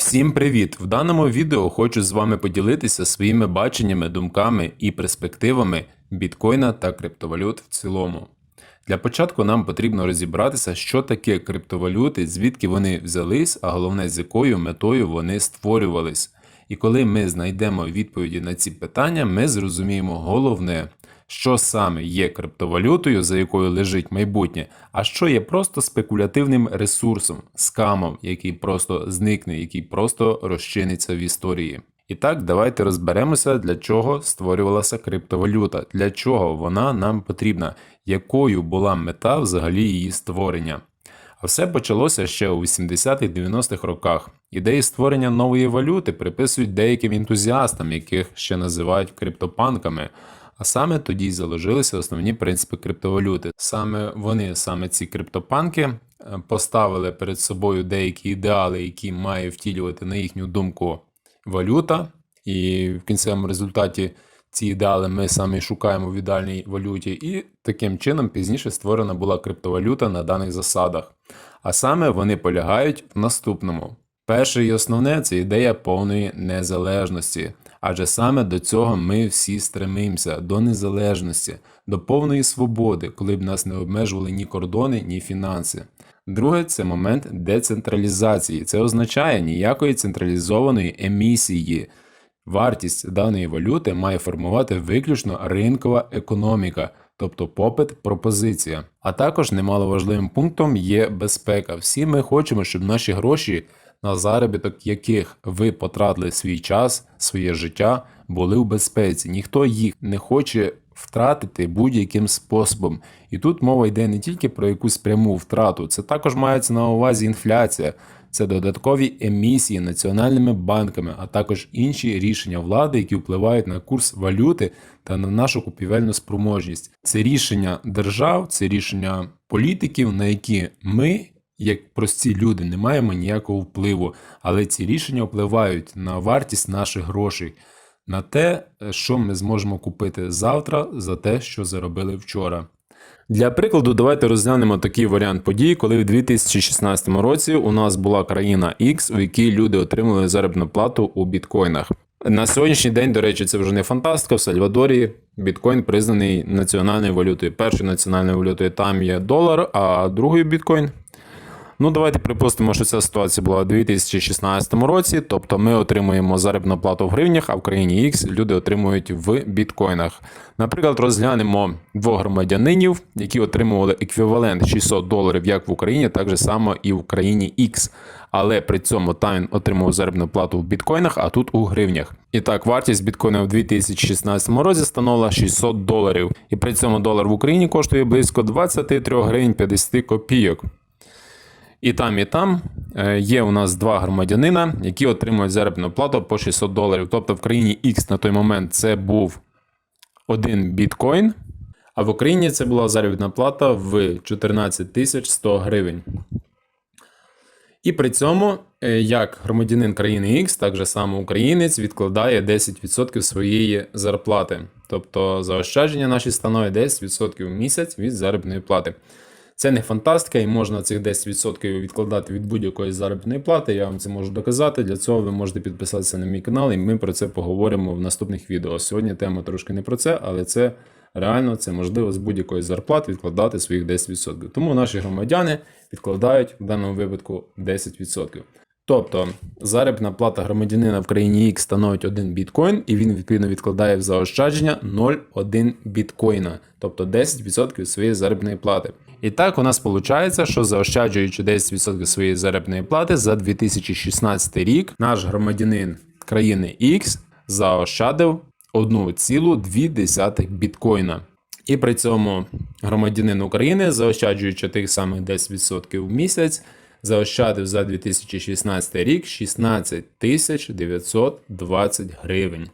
Всім привіт! В даному відео хочу з вами поділитися своїми баченнями, думками і перспективами біткоїна та криптовалют в цілому. Для початку нам потрібно розібратися, що таке криптовалюти, звідки вони взялись, а головне з якою метою вони створювались. І коли ми знайдемо відповіді на ці питання, ми зрозуміємо головне, що саме є криптовалютою, за якою лежить майбутнє, а що є просто спекулятивним ресурсом, скамом, який просто зникне, який просто розчиниться в історії. І так, давайте розберемося, для чого створювалася криптовалюта, для чого вона нам потрібна, якою була мета взагалі її створення. А все почалося ще у 80-х-90-х роках. Ідеї створення нової валюти приписують деяким ентузіастам, яких ще називають криптопанками. А саме тоді й заложилися основні принципи криптовалюти. Саме вони, саме ці криптопанки, е, поставили перед собою деякі ідеали, які має втілювати на їхню думку валюта, і в кінцевому результаті ці ідеали ми саме шукаємо в ідеальній валюті, і таким чином пізніше створена була криптовалюта на даних засадах. А саме вони полягають в наступному. Перше і основне це ідея повної незалежності. Адже саме до цього ми всі стремимося, до незалежності, до повної свободи, коли б нас не обмежували ні кордони, ні фінанси. Друге це момент децентралізації. Це означає ніякої централізованої емісії. Вартість даної валюти має формувати виключно ринкова економіка, тобто попит, пропозиція. А також немаловажливим пунктом є безпека. Всі ми хочемо, щоб наші гроші, на заробіток яких ви потратили свій час, своє життя, були в безпеці. Ніхто їх не хоче втратити будь-яким способом. І тут мова йде не тільки про якусь пряму втрату, це також мається на увазі інфляція, це додаткові емісії національними банками, а також інші рішення влади, які впливають на курс валюти та на нашу купівельну спроможність. Це рішення держав, це рішення політиків, на які ми. Як прості люди не маємо ніякого впливу, але ці рішення впливають на вартість наших грошей, на те, що ми зможемо купити завтра за те, що заробили вчора. Для прикладу, давайте розглянемо такий варіант подій, коли в 2016 році у нас була країна X, у якій люди отримали заробітну плату у біткоїнах. На сьогоднішній день, до речі, це вже не фантастика. В Сальвадорі біткоін признаний національною валютою. Першою національною валютою там є долар, а другою біткоін Ну, давайте припустимо, що ця ситуація була у 2016 році, тобто ми отримуємо заробітну плату в гривнях, а в країні X люди отримують в біткоїнах. Наприклад, розглянемо двох громадянинів, які отримували еквівалент 600 доларів як в Україні, так же само і в країні X. Але при цьому там він отримував заробітну плату в біткоїнах, а тут у гривнях. І так, вартість біткоїна у 2016 році становила 600 доларів. І при цьому долар в Україні коштує близько 23 гривень 50 копійок. І там, і там е, є у нас два громадянина, які отримують заробітну плату по 600 доларів. Тобто в країні X на той момент це був один біткоін, а в Україні це була заробітна плата в 14 100 гривень. І при цьому, е, як громадянин країни X, так же само українець відкладає 10% своєї зарплати. Тобто заощадження наші становить 10% в місяць від заробітної плати. Це не фантастика, і можна цих 10% відкладати від будь-якої заробітної плати. Я вам це можу доказати. Для цього ви можете підписатися на мій канал, і ми про це поговоримо в наступних відео. Сьогодні тема трошки не про це, але це реально це можливо з будь-якої зарплати відкладати своїх 10%. Тому наші громадяни відкладають в даному випадку 10%. Тобто заробітна плата громадянина в країні X становить 1 біткоін, і він відповідно відкладає в заощадження 0,1 біткоїна, тобто 10% своєї заробітної плати. І так у нас виходить, що заощаджуючи 10% своєї заробітної плати за 2016 рік, наш громадянин країни X заощадив 1,2 біткоїна. І при цьому громадянин України, заощаджуючи тих самих 10% в місяць, заощадив за 2016 рік 16 920 гривень.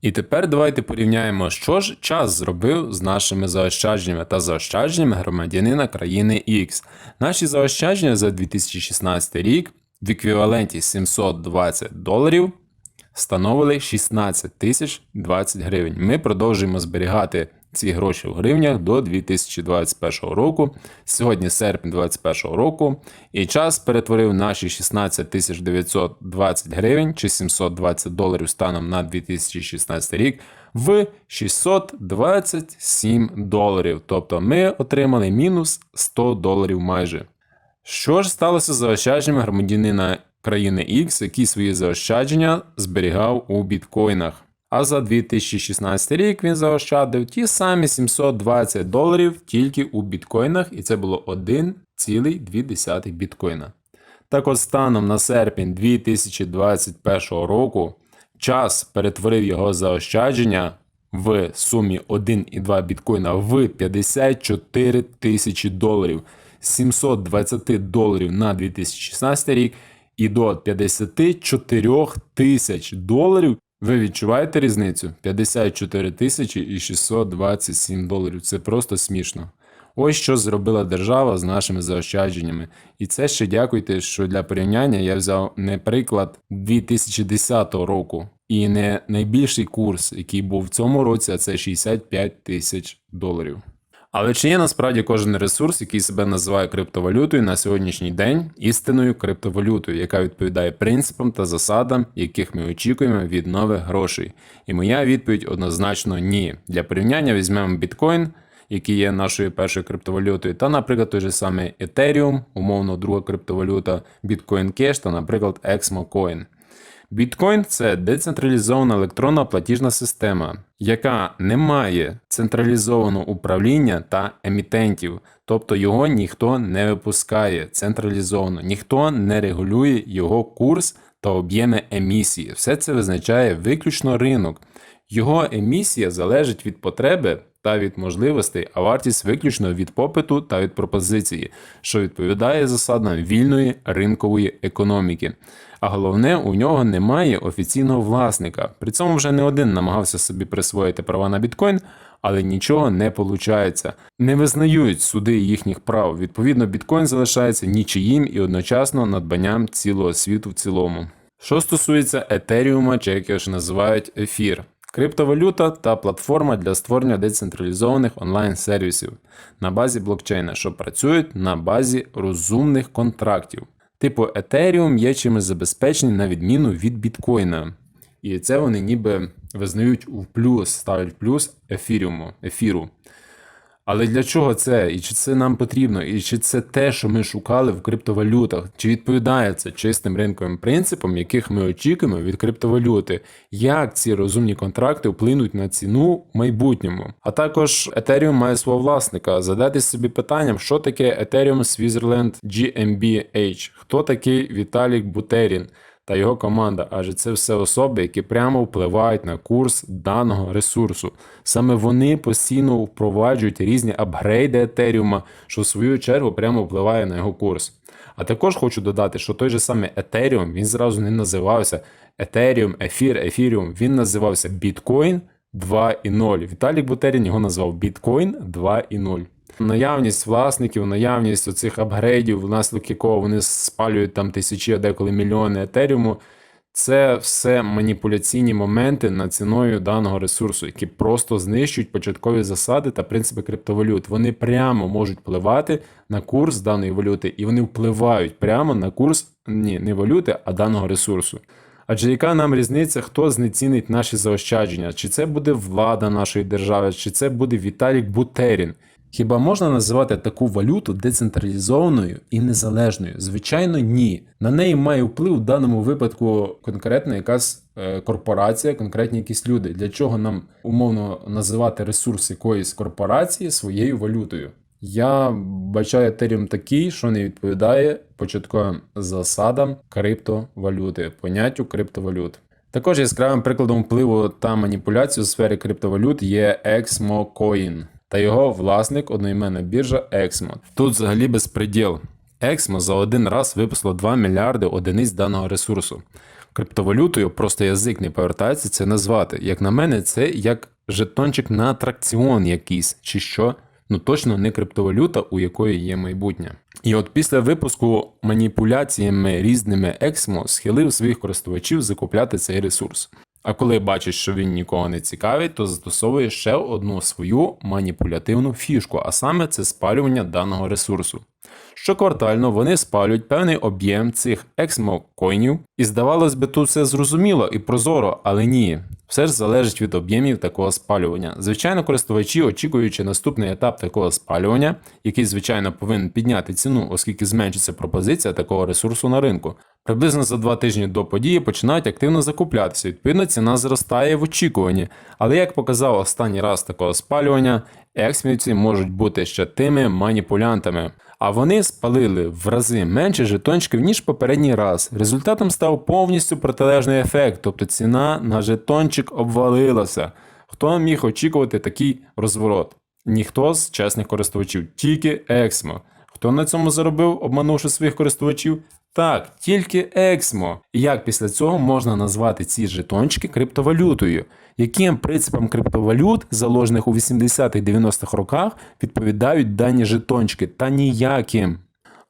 І тепер давайте порівняємо, що ж час зробив з нашими заощадженнями та заощадженнями громадянина країни X. Наші заощадження за 2016 рік в еквіваленті 720 доларів становили 16 тисяч 20 гривень. Ми продовжуємо зберігати ці гроші в гривнях до 2021 року. Сьогодні серпень 2021 року, і час перетворив наші 16 920 гривень чи 720 доларів станом на 2016 рік в 627 доларів. Тобто ми отримали мінус 100 доларів майже. Що ж сталося з заощадженнями громадянина країни X, який свої заощадження зберігав у біткоїнах? А за 2016 рік він заощадив ті самі 720 доларів тільки у біткоїнах, і це було 1,2 біткоїна. Так от станом на серпень 2021 року час перетворив його заощадження в сумі 1,2 біткоїна в 54 тисячі доларів. 720 доларів на 2016 рік і до 54 тисяч доларів. Ви відчуваєте різницю? 54 тисячі і 627 доларів. Це просто смішно. Ось що зробила держава з нашими заощадженнями. І це ще дякуйте, що для порівняння я взяв не приклад 2010 року і не найбільший курс, який був в цьому році, а це 65 тисяч доларів. Але чи є насправді кожен ресурс, який себе називає криптовалютою на сьогоднішній день істинною криптовалютою, яка відповідає принципам та засадам, яких ми очікуємо від нових грошей? І моя відповідь однозначно ні. Для порівняння візьмемо біткоін, який є нашою першою криптовалютою, та, наприклад, той же самий Ethereum, умовно друга криптовалюта, Bitcoin Cash та, наприклад, Exmo Coin. Біткоін це децентралізована електронна платіжна система, яка не має централізованого управління та емітентів, тобто його ніхто не випускає централізовано, ніхто не регулює його курс та об'єми емісії. Все це визначає виключно ринок. Його емісія залежить від потреби та від можливостей, а вартість виключно від попиту та від пропозиції, що відповідає засадам вільної ринкової економіки. А головне, у нього немає офіційного власника. При цьому вже не один намагався собі присвоїти права на біткоін, але нічого не виходить. Не визнають суди їхніх прав. Відповідно, біткоін залишається нічиїм і одночасно надбанням цілого світу в цілому. Що стосується етеріума, чи як його ж називають ефір. Криптовалюта та платформа для створення децентралізованих онлайн-сервісів на базі блокчейна, що працюють на базі розумних контрактів. Типу Ethereum є чимось забезпечені на відміну від біткоїна. І це вони ніби визнають у плюс, ставлять плюс ефіріуму, ефіру. Але для чого це? І чи це нам потрібно? І чи це те, що ми шукали в криптовалютах? Чи відповідає це чистим ринковим принципам, яких ми очікуємо від криптовалюти? Як ці розумні контракти вплинуть на ціну в майбутньому? А також Ethereum має свого власника. Задати собі питанням, що таке Ethereum Switzerland GmbH? Хто такий Віталік Бутерін? Та його команда, адже це все особи, які прямо впливають на курс даного ресурсу. Саме вони постійно впроваджують різні апгрейди Етеріума, що в свою чергу прямо впливає на його курс. А також хочу додати, що той же самий Ethereum, він зразу не називався Ethereum, Ефір, Ефіріум, він називався Bitcoin 2.0. Віталік Бутерін його назвав Bitcoin 2.0. Наявність власників, наявність оцих апгрейдів, внаслідок якого вони спалюють там тисячі, а деколи мільйони етеріуму. Це все маніпуляційні моменти над ціною даного ресурсу, які просто знищують початкові засади та принципи криптовалют. Вони прямо можуть впливати на курс даної валюти, і вони впливають прямо на курс ні, не валюти, а даного ресурсу. Адже яка нам різниця, хто знецінить наші заощадження? Чи це буде влада нашої держави, чи це буде Віталік Бутерін? Хіба можна називати таку валюту децентралізованою і незалежною? Звичайно, ні. На неї має вплив в даному випадку конкретна якась е, корпорація, конкретні якісь люди. Для чого нам умовно називати ресурс якоїсь корпорації своєю валютою? Я бачаю Ethereum такий, що не відповідає початковим засадам криптовалюти, поняттю криптовалют. Також яскравим прикладом впливу та маніпуляції у сфері криптовалют є ExmoCoin та його власник одноіменна біржа Exmo. Тут взагалі безпреділ. Exmo за один раз випустило 2 мільярди одиниць даного ресурсу. Криптовалютою просто язик не повертається це назвати. Як на мене, це як жетончик на атракціон якийсь, чи що. Ну точно не криптовалюта, у якої є майбутнє. І от після випуску маніпуляціями різними Exmo схилив своїх користувачів закупляти цей ресурс. А коли бачиш, що він нікого не цікавить, то застосовує ще одну свою маніпулятивну фішку, а саме це спалювання даного ресурсу. Щоквартально вони спалюють певний об'єм цих ексмокоїнів, і здавалось би, тут все зрозуміло і прозоро, але ні. Все ж залежить від об'ємів такого спалювання. Звичайно, користувачі, очікуючи наступний етап такого спалювання, який, звичайно, повинен підняти ціну, оскільки зменшиться пропозиція такого ресурсу на ринку. Приблизно за два тижні до події починають активно закуплятися. Відповідно, ціна зростає в очікуванні. Але як показав останній раз такого спалювання, ексмівці можуть бути ще тими маніпулянтами. А вони спалили в рази менше жетончиків, ніж попередній раз. Результатом став повністю протилежний ефект, тобто ціна на жетончик обвалилася. Хто міг очікувати такий розворот? Ніхто з чесних користувачів, тільки Ексмо. Хто на цьому заробив, обманувши своїх користувачів? Так, тільки Ексмо. І як після цього можна назвати ці жетончики криптовалютою? Яким принципам криптовалют, заложених у 80-х-90-х роках, відповідають дані жетончики? Та ніяким.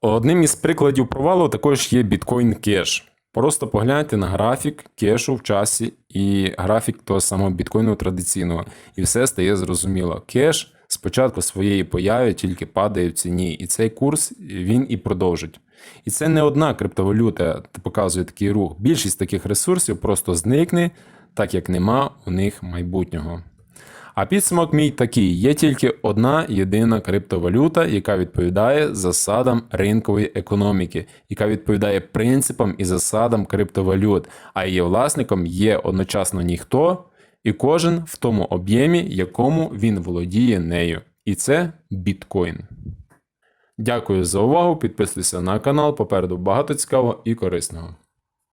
Одним із прикладів провалу також є Bitcoin Cash. Просто погляньте на графік кешу в часі і графік того самого біткоїну традиційного, і все стає зрозуміло. Кеш спочатку своєї появи тільки падає в ціні, і цей курс він і продовжить. І це не одна криптовалюта показує такий рух. Більшість таких ресурсів просто зникне, так як нема у них майбутнього. А підсумок мій такий: є тільки одна єдина криптовалюта, яка відповідає засадам ринкової економіки, яка відповідає принципам і засадам криптовалют, а її власником є одночасно ніхто і кожен в тому об'ємі, якому він володіє нею. І це біткоін. Дякую за увагу. Підписуйся на канал. Попереду багато цікавого і корисного.